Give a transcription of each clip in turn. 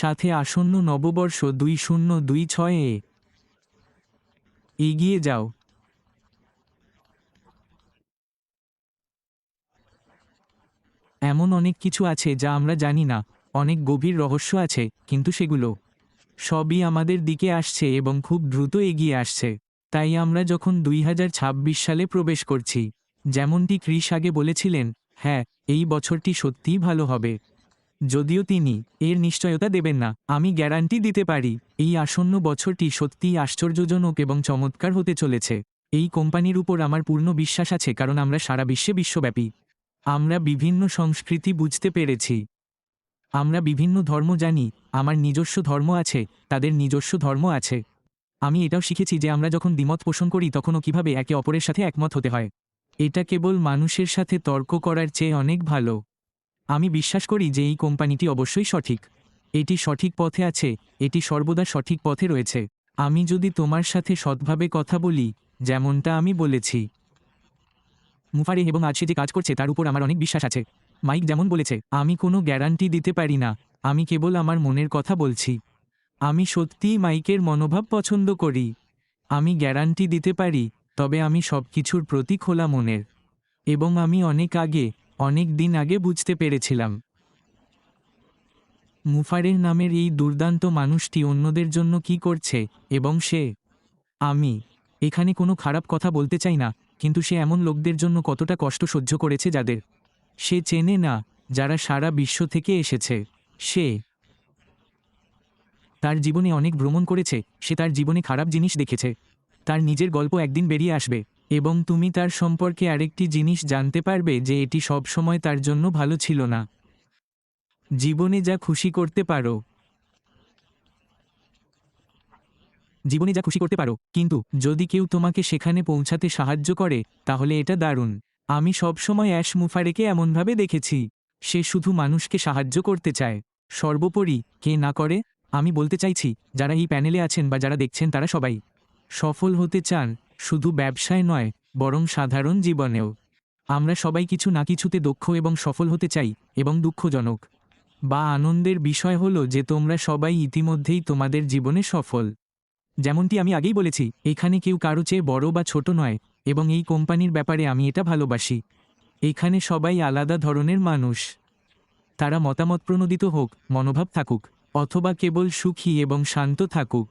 সাথে আসন্ন নববর্ষ দুই শূন্য দুই ছয়ে এগিয়ে যাও। এমন অনেক কিছু আছে যা আমরা জানি না। অনেক গভীর রহস্য আছে, কিন্তু সেগুলো সবই আমাদের দিকে আসছে এবং খুব দ্রুত এগিয়ে আসছে। তাই আমরা যখন দুই হাজার ছাব্বিশ সালে প্রবেশ করছি, যেমনটি ক্রিস আগে বলেছিলেন হ্যাঁ এই বছরটি সত্যিই ভালো হবে। যদিও তিনি এর নিশ্চয়তা দেবেন না, আমি গ্যারান্টি দিতে পারি, এই আসন্ন বছরটি সত্যিই আশ্চর্যজনক এবং চমৎকার হতে চলেছে। এই কোম্পানির উপর আমার পূর্ণ বিশ্বাস আছে, কারণ আমরা সারা বিশ্বে বিশ্বব্যাপী। আমরা বিভিন্ন সংস্কৃতি বুঝতে পেরেছি। আমরা বিভিন্ন ধর্ম জানি, আমার নিজস্ব ধর্ম আছে, তাদের নিজস্ব ধর্ম আছে। আমি এটাও শিখেছি যে আমরা যখন দ্বিমত পোষণ করি, তখনও কীভাবে একে অপরের সাথে একমত হতে হয়। এটা কেবল মানুষের সাথে তর্ক করার চেয়ে অনেক ভালো। আমি বিশ্বাস করি যে এই কোম্পানিটি অবশ্যই সঠিক। এটি সঠিক পথে আছে, এটি সর্বদা সঠিক পথে রয়েছে। আমি যদি তোমার সাথে সৎভাবে কথা বলি, যেমনটা আমি বলেছি। মুফারে এবং আজ যে কাজ করছে, তার উপর আমার অনেক বিশ্বাস আছে। মাইক যেমন বলেছে, আমি কোনো গ্যারান্টি দিতে পারি না, আমি কেবল আমার মনের কথা বলছি। আমি সত্যিই মাইকের মনোভাব পছন্দ করি। আমি গ্যারান্টি দিতে পারি, তবে আমি সব কিছুর প্রতি খোলা মনের। এবং আমি অনেক আগে অনেক দিন আগে বুঝতে পেরেছিলাম। মুফারের নামের এই দুর্দান্ত মানুষটি অন্যদের জন্য কি করছে এবং সে, আমি, এখানে কোনো খারাপ কথা বলতে চাই না, কিন্তু সে এমন লোকদের জন্য কতটা কষ্ট সহ্য করেছে যাদের সে চেনে না, যারা সারা বিশ্ব থেকে এসেছে। সে তার জীবনে অনেক ভ্রমণ করেছে, সে তার জীবনে খারাপ জিনিস দেখেছে। তার নিজের গল্প একদিন বেরিয়ে আসবে। এবং তুমি তার সম্পর্কে আরেকটি জিনিস জানতে পারবে যে এটি সব সময় তার জন্য ভালো ছিল না। জীবনে যা খুশি করতে পারো। জীবনে যা খুশি করতে পারো, কিন্তু যদি কেউ তোমাকে সেখানে পৌঁছাতে সাহায্য করে, তাহলে এটা দারুণ। আমি সবসময় অ্যাশ মুফারেকে এমনভাবে দেখেছি। সে শুধু মানুষকে সাহায্য করতে চায়। সর্বোপরি, কে না করে? আমি বলতে চাইছি, যারা এই প্যানেলে আছেন বা যারা দেখছেন তারা সবাই। সফল হতে চান শুধু ব্যবসায় নয়, বরং সাধারণ জীবনেও। আমরা সবাই কিছু না কিছুতে দক্ষ এবং সফল হতে চাই, এবং দুঃখজনক। বা আনন্দের বিষয় হলো যে তোমরা সবাই ইতিমধ্যেই তোমাদের জীবনে সফল। যেমনটি আমি আগেই বলেছি, এখানে কেউ কারও চেয়ে বড় বা ছোট নয়, এবং এই কোম্পানির ব্যাপারে আমি এটা ভালোবাসি। এখানে সবাই আলাদা ধরনের মানুষ। তারা মতামত প্রণোদিত হোক, মনোভাব থাকুক, অথবা কেবল সুখী এবং শান্ত থাকুক।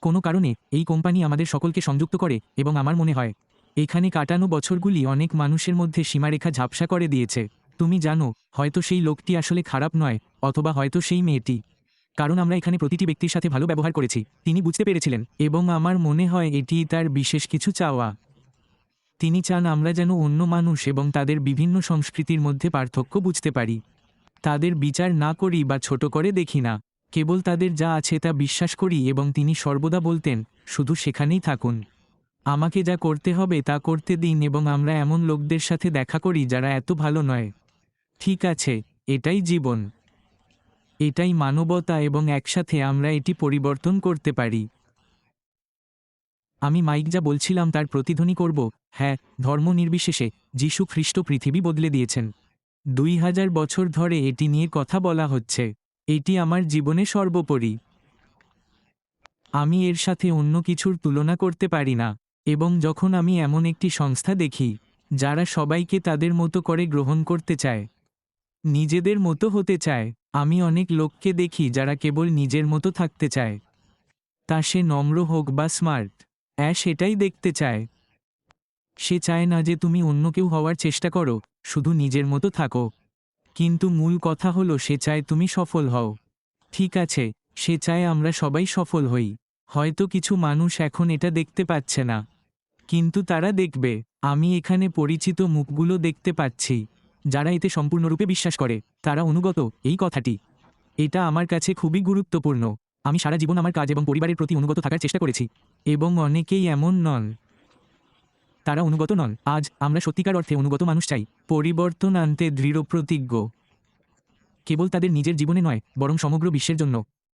কোনো কারণে এই কোম্পানি আমাদের সকলকে সংযুক্ত করে এবং আমার মনে হয়, এখানে কাটানো বছরগুলি অনেক মানুষের মধ্যে সীমারেখা ঝাপসা করে দিয়েছে। তুমি জানো, হয়তো সেই লোকটি আসলে খারাপ নয়, অথবা হয়তো সেই মেয়েটি। কারণ আমরা এখানে প্রতিটি ব্যক্তির সাথে ভালো ব্যবহার করেছি, তিনি বুঝতে পেরেছিলেন, এবং আমার মনে হয় এটি তার বিশেষ কিছু চাওয়া। তিনি চান আমরা যেন অন্য মানুষ এবং তাদের বিভিন্ন সংস্কৃতির মধ্যে পার্থক্য বুঝতে পারি। তাদের বিচার না করি বা ছোট করে দেখি না। কেবল তাদের যা আছে তা বিশ্বাস করি এবং তিনি সর্বদা বলতেন, শুধু সেখানেই থাকুন। আমাকে যা করতে হবে তা করতে দিন এবং আমরা এমন লোকদের সাথে দেখা করি যারা এত ভালো নয়। ঠিক আছে, এটাই জীবন। এটাই মানবতা এবং একসাথে আমরা এটি পরিবর্তন করতে পারি। আমি মাইক যা বলছিলাম তার প্রতিধ্বনি করব। হ্যাঁ ধর্ম নির্বিশেষে যীশু খ্রিস্ট পৃথিবী বদলে দিয়েছেন। দুই হাজার বছর ধরে এটি নিয়ে কথা বলা হচ্ছে। এটি আমার জীবনে সর্বোপরি। আমি এর সাথে অন্য কিছুর তুলনা করতে পারি না, এবং যখন আমি এমন একটি সংস্থা দেখি, যারা সবাইকে তাদের মতো করে গ্রহণ করতে চায়, নিজেদের মতো হতে চায়, আমি অনেক লোককে দেখি যারা কেবল নিজের মতো থাকতে চায়। তা সে নম্র হোক বা স্মার্ট, অ্যা সেটাই দেখতে চায়। সে চায় না যে তুমি অন্য কেউ হওয়ার চেষ্টা করো, শুধু নিজের মতো থাকো। কিন্তু মূল কথা হলো সে চায় তুমি সফল হও। ঠিক আছে, সে চায় আমরা সবাই সফল হই। হয়তো কিছু মানুষ এখন এটা দেখতে পাচ্ছে না। কিন্তু তারা দেখবে, আমি এখানে পরিচিত মুখগুলো দেখতে পাচ্ছি। যারা এতে সম্পূর্ণরূপে বিশ্বাস করে, তারা অনুগত, এই কথাটি। এটা আমার কাছে খুবই গুরুত্বপূর্ণ। আমি সারা জীবন আমার কাজ এবং পরিবারের প্রতি অনুগত থাকার চেষ্টা করেছি। এবং অনেকেই এমন নন। তারা অনুগত নন। আজ আমরা সত্যিকার অর্থে অনুগত মানুষ চাই। পরিবর্তন আনতে দৃঢ় প্রতিজ্ঞ কেবল তাদের নিজের জীবনে নয়, বরং সমগ্র বিশ্বের জন্য।